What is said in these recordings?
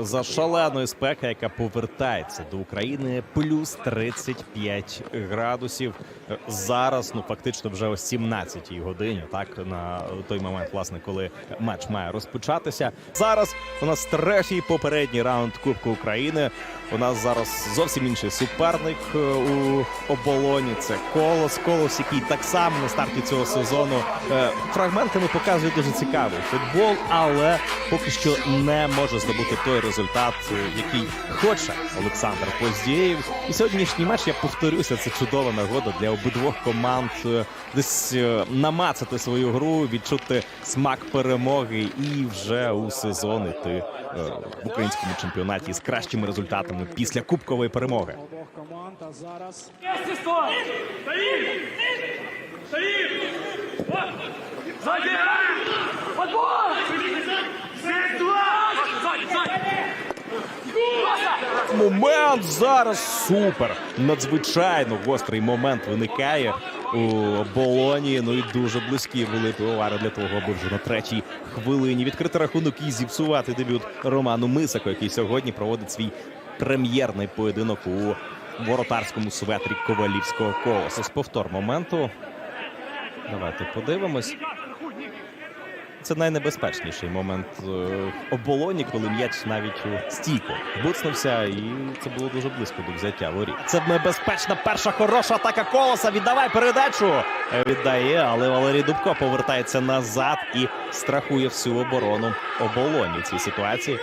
за шаленої спеки, яка повертається до України. Плюс 35 градусів. Зараз, ну фактично, вже о 17-й годині. Так на той момент, власне, коли матч має розпочатися. Зараз у нас третій попередній раунд Кубку України. У нас зараз зовсім інший суперник е, у оболоні. Це колос. Колос, який так само на старті цього сезону е, фрагментами показує дуже цікавий футбол, але поки що не може здобути той результат, е, який хоче Олександр Поздєєв. І сьогоднішній матч я повторюся. Це чудова нагода для обидвох команд десь намацати свою гру, відчути смак перемоги і вже у сезон іти в українському чемпіонаті з кращими результатами після кубкової перемоги. Момент зараз супер. Надзвичайно гострий момент виникає у болоні. Ну і дуже близькі були пивовари для того, аби вже на третій хвилині відкрити рахунок і зіпсувати дебют Роману Мисако, який сьогодні проводить свій прем'єрний поєдинок у воротарському светрі ковалівського колоса. З повтор моменту. Давайте подивимось. Це найнебезпечніший момент е, в оболоні, коли м'яч навіть у стійку буцнувся, і це було дуже близько до взяття воріт. Це небезпечна перша хороша атака колоса. Віддавай передачу. Е, Віддає, але Валерій Дубко повертається назад і страхує всю оборону оболоні в цій ситуації.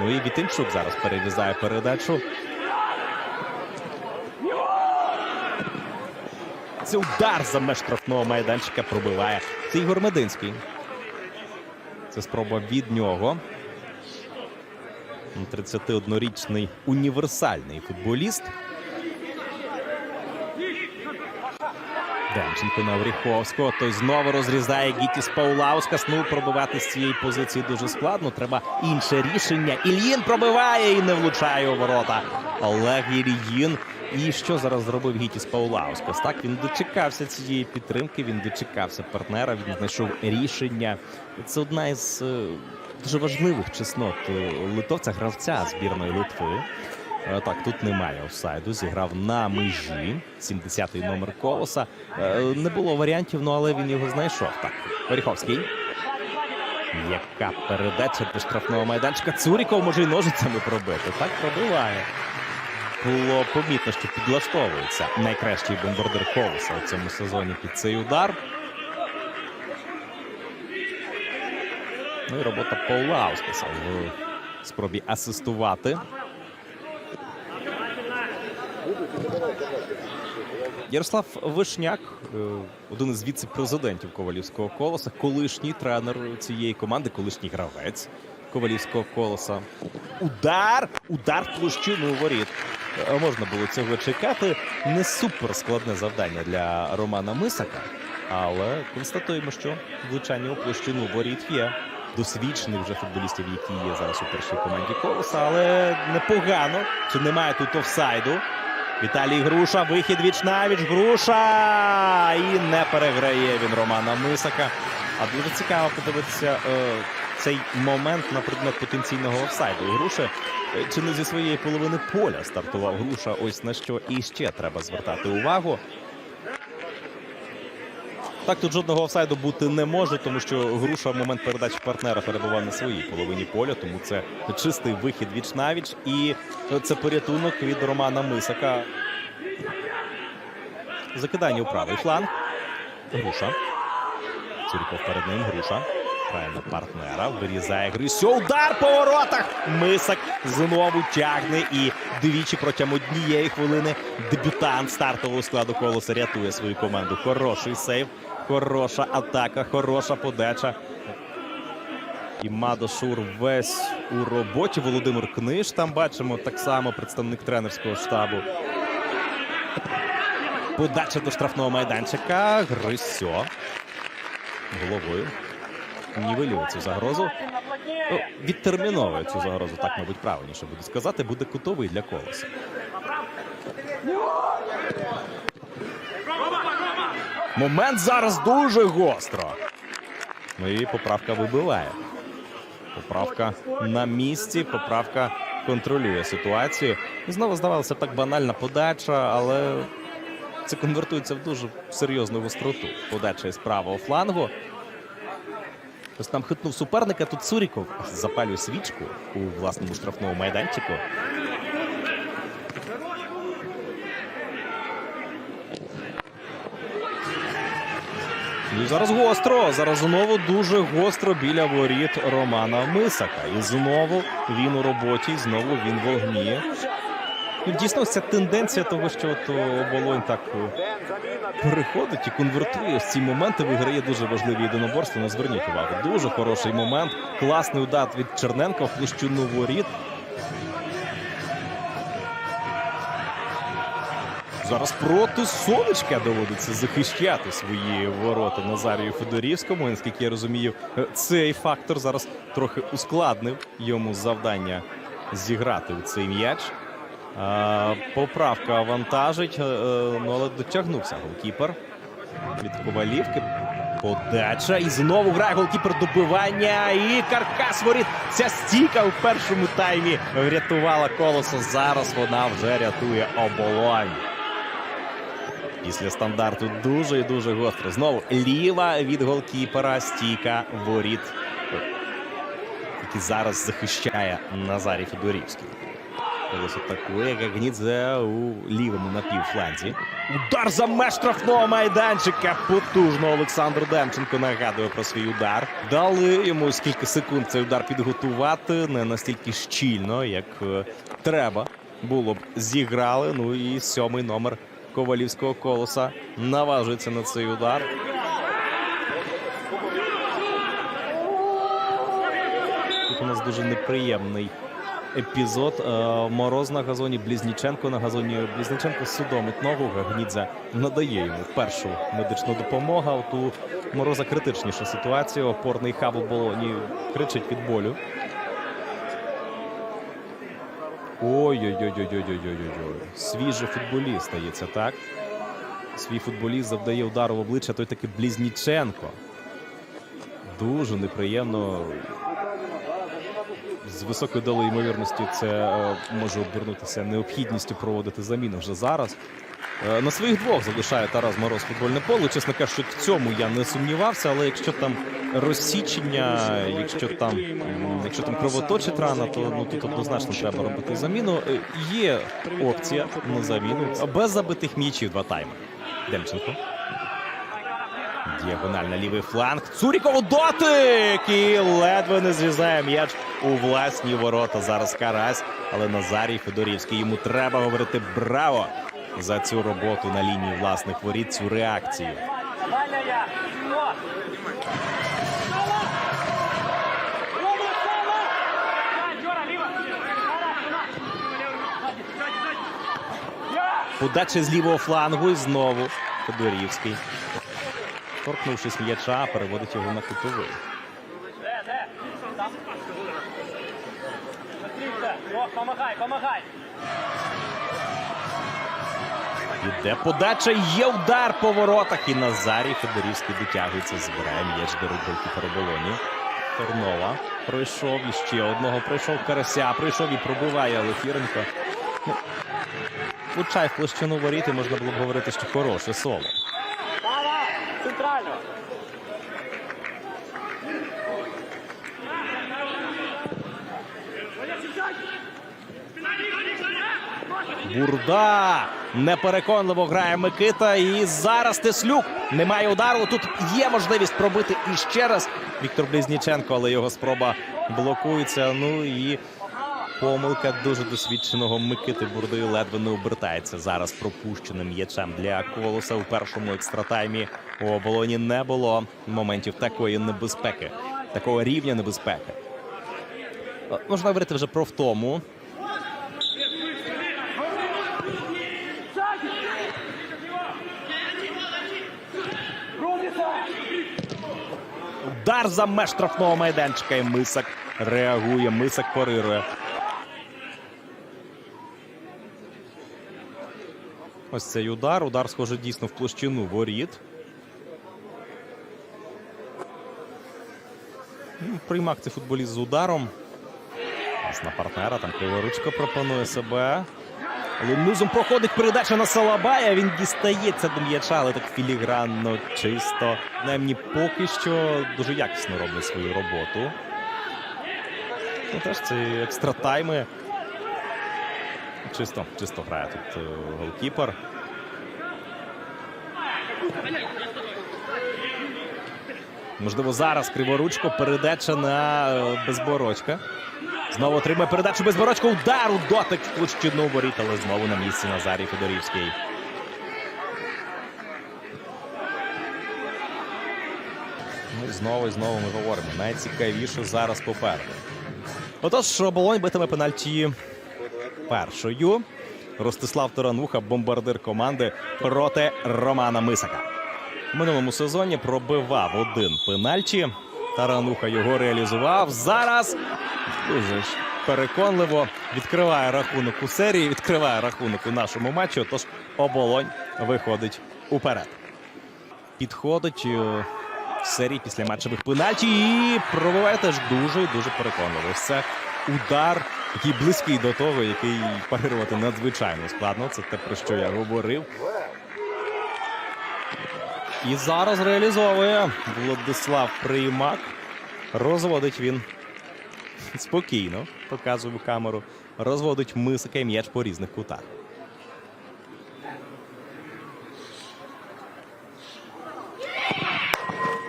Ну і Вітимчук зараз перерізає передачу. Це удар за меж штрафного майданчика пробиває. Це Ігор Мединський. Це спроба від нього. 31-річний універсальний футболіст. Демченко на Оріховського. Той знову розрізає Гітіс Паулаускас. Ну, пробивати з цієї позиції дуже складно. Треба інше рішення. Ільїн пробиває і не влучає у ворота. Олег Ільїн. І що зараз зробив Гітіс Паулаускас? Так, він дочекався цієї підтримки, він дочекався партнера, він знайшов рішення. Це одна із е, дуже важливих чеснот е, литовця, гравця збірної Литви. Е, Так, тут немає офсайду. Зіграв на межі. 70-й номер колоса. Не було варіантів, ну але він його знайшов. Так, Оріховський. Яка передача до штрафного майданчика. Цуріков може й ножицями пробити. Так пробиває. Було помітно, що підлаштовується найкращий бомбардир колоса у цьому сезоні під цей удар. Ну і робота Паула Аускаса в спробі асистувати. Ярослав Вишняк, е, один із віце-президентів Ковалівського колоса, колишній тренер цієї команди, колишній гравець Ковалівського колоса. Удар! Удар площину воріт. Можна було цього чекати. Не супер складне завдання для Романа Мисака, але констатуємо, що влучання у площину воріт є. Досвідчених вже футболістів, які є зараз у першій команді колоса, але непогано. Чи немає тут офсайду? Віталій Груша, вихід віч навіч. Груша! І не переграє він Романа Мисака. А дуже цікаво подивитися е, цей момент на предмет потенційного офсайду. У Груші е, чи не зі своєї половини поля стартував Груша. Ось на що і ще треба звертати увагу. Так, тут жодного офсайду бути не може, тому що груша в момент передачі партнера перебував на своїй половині поля, тому це чистий вихід віч навіч. І це порятунок від Романа Мисака. Закидання у правий фланг. Груша. Цуріков перед ним. Груша. На партнера. Вирізає Грисьо. Удар по воротах. Мисак знову тягне. І двічі протягом однієї хвилини дебютант стартового складу колоса рятує свою команду. Хороший сейв. Хороша атака, хороша подача. І Мадошур весь у роботі. Володимир Книж там бачимо так само представник тренерського штабу. Подача до штрафного майданчика. Грисьо. Головою. Нівелює цю загрозу. Ну, відтерміновує цю загрозу, так, мабуть, правильніше буде сказати. Буде кутовий для колоса. Момент зараз дуже гостро. Ну і поправка вибиває. Поправка на місці. Поправка контролює ситуацію. І знову здавалося так банальна подача, але це конвертується в дуже серйозну гостроту. Подача із правого флангу. Ось там хитнув суперника. Тут Цуріков запалює свічку у власному штрафному майданчику. І зараз гостро. Зараз знову дуже гостро біля воріт Романа Мисака. І знову він у роботі, знову він вогніє. Ну, дійсно, ця тенденція того, що от оболонь так е, переходить і конвертує ось ці моменти, виграє дуже важливі єдиноборства. Ну, зверніть увагу. Дуже хороший момент. Класний удар від Черненка в площину воріт. Зараз проти сонечка доводиться захищати свої ворота Назарію Федорівському. І, Наскільки я розумію, е, цей фактор зараз трохи ускладнив йому завдання зіграти у цей м'яч. Поправка вантажить, е, е, ну але дотягнувся голкіпер від Ковалівки. Подача і знову грає голкіпер добивання. І каркас воріт. Ця стійка у першому таймі врятувала колесо. Зараз вона вже рятує оболонь. Після стандарту дуже і дуже гостро. Знову ліва від голкіпера стійка воріт, який зараз захищає Назарій Федорівський. Ось атакує Гагнідзе у лівому напівфланзі. Удар за меж штрафного майданчика. Потужно Олександр Демченко нагадує про свій удар. Дали йому скільки секунд цей удар підготувати. Не настільки щільно, як е, треба було б зіграли. Ну і сьомий номер Ковалівського колоса наважується на цей удар. Тут у нас дуже неприємний епізод. Е, Мороз на газоні, Близніченко на газоні. Близніченко судомить ногу. Гагнідзе надає йому першу медичну допомогу. У Мороза критичніша ситуація. Опорний хаб у болоні кричить від болю. Ой-ой-ой-ой-ой-ой-ой-ой. Свіжий футболіст стається, так? Свій футболіст завдає удару в обличчя, той таки Близніченко. Дуже неприємно. З високою долею ймовірності це е, може обернутися необхідністю проводити заміну вже зараз. Е, на своїх двох залишає Тарас Мороз футбольне поле. Чесно кажучи, в цьому я не сумнівався, але якщо там розсічення, якщо там, якщо там кровоточить рана, то ну тут однозначно треба робити заміну. Е, Є опція на заміну без забитих м'ячів два тайми. Демченко. Діагональ на лівий фланг. Цуріков дотик! І ледве не зрізає м'яч у власні ворота. Зараз Карась. Але Назарій Федорівський йому треба говорити браво за цю роботу на лінії власних воріт, цю реакцію. Подача з лівого флангу і знову Федорівський. Торкнувшись м'яча, переводить його на кутовий. Помагай, помагай. Іде подача, є удар по воротах. І Назарій Федорівський дотягується, збирає м'яч до рук голкіпера Болоні. Тернова пройшов і ще одного пройшов Карася, пройшов і пробиває Лефіренко. Ну, Влучай в площину воріт, і можна було б говорити, що хороше соло. Бурда непереконливо грає Микита. І зараз Теслюк немає удару. Тут є можливість пробити іще раз Віктор Близніченко, але його спроба блокується. Ну і помилка дуже досвідченого Микити Бурди ледве не обертається зараз пропущеним м'ячем для колоса у першому екстратаймі. У оболоні не було моментів такої небезпеки, такого рівня небезпеки. Можна говорити вже про втому. Удар за меж штрафного майданчика. І Мисак реагує. Мисак парирує. Ось цей удар. Удар, схоже, дійсно в площину воріт. Ну, Приймак це футболіст з ударом. Пас на партнера, там Криворучко пропонує себе. Але проходить передача на Салабая. Він дістається до м'яча, але так філігранно, чисто. Принаймні поки що дуже якісно роблять свою роботу. Ну, теж ці екстра тайми. Чисто, чисто грає тут е, голкіпер. Можливо, зараз Криворучко передача на е, безборочка. Знову отримує передачу безборочка. Удар у дотик в площину воріт, але знову на місці Назарій Федорівський. Ну знову і знову ми говоримо. Найцікавіше зараз попереду. Отож, оболонь битиме пенальті першою. Ростислав Тарануха, бомбардир команди проти Романа Мисака. В минулому сезоні пробивав один пенальті. Тарануха його реалізував. Зараз дуже переконливо відкриває рахунок у серії, відкриває рахунок у нашому матчі. Тож оболонь виходить уперед. Підходить е, в серії після матчевих пенальті і пробиває теж дуже і дуже переконливо. Це удар, який близький до того, який парирувати надзвичайно складно. Це те, про що я говорив. І зараз реалізовує Владислав Приймак. Розводить він спокійно, показує камеру. Розводить мисика м'яч по різних кутах.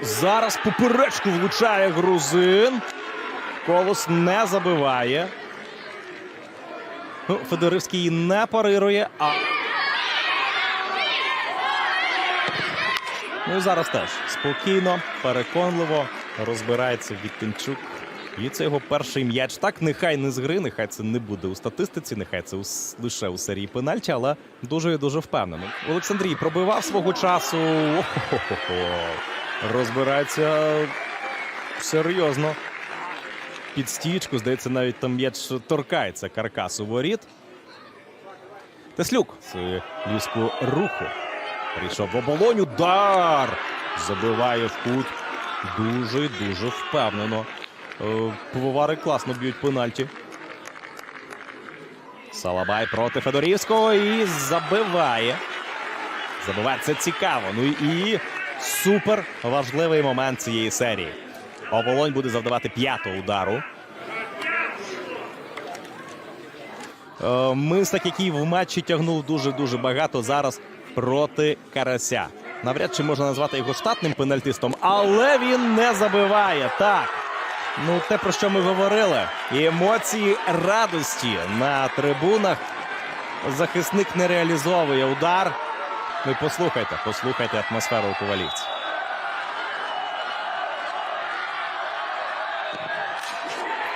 Зараз поперечку влучає грузин. Колос не забиває. Ну, Федоривський не парирує, а Ну і зараз теж спокійно, переконливо розбирається Вікенчук. І це його перший м'яч. Так, нехай не з гри, нехай це не буде у статистиці, нехай це у лише у серії пенальті, але дуже і дуже впевнено. Олександрій пробивав свого часу. О-хо-хо-хо. Розбирається серйозно. Під стічку, здається, навіть там м'яч торкається каркасу воріт. Теслюк з ліску руху. Прийшов в оболонь, удар! Забиває в кут. Дуже дуже впевнено. Е, Пивовари класно б'ють пенальті. Салабай проти Федорівського і забиває. Забиває це цікаво. Ну і супер важливий момент цієї серії. Оболонь буде завдавати п'ятого удару. Е, Мистак, який в матчі тягнув дуже-дуже багато зараз проти Карася. Навряд чи можна назвати його штатним пенальтистом, але він не забиває. Так. Ну, те, про що ми говорили. Емоції радості на трибунах. Захисник не реалізовує удар. Ви послухайте, послухайте атмосферу у Ковалівці.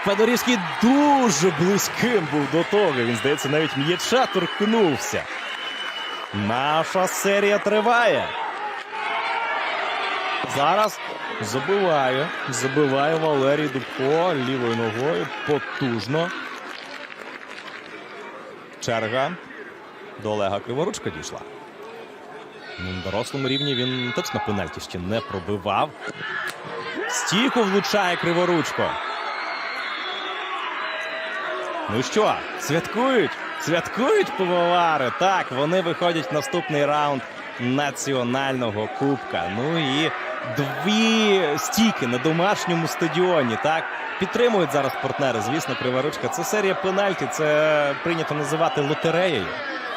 Федорівський дуже близьким був до того. Він, здається, навіть м'яча торкнувся. Наша серія триває. Зараз забиває. Забиває Валерій Дубко лівою ногою. Потужно. Черга до Олега Криворучка дійшла. На дорослому рівні він точно пенальті ще не пробивав. Стійку влучає Криворучко. Ну що, святкують? Святкують пивовари. Так, вони виходять в наступний раунд національного кубка. Ну і дві стійки на домашньому стадіоні. Так підтримують зараз партнери. Звісно, Криворучка. Це серія пенальті. Це прийнято називати лотереєю.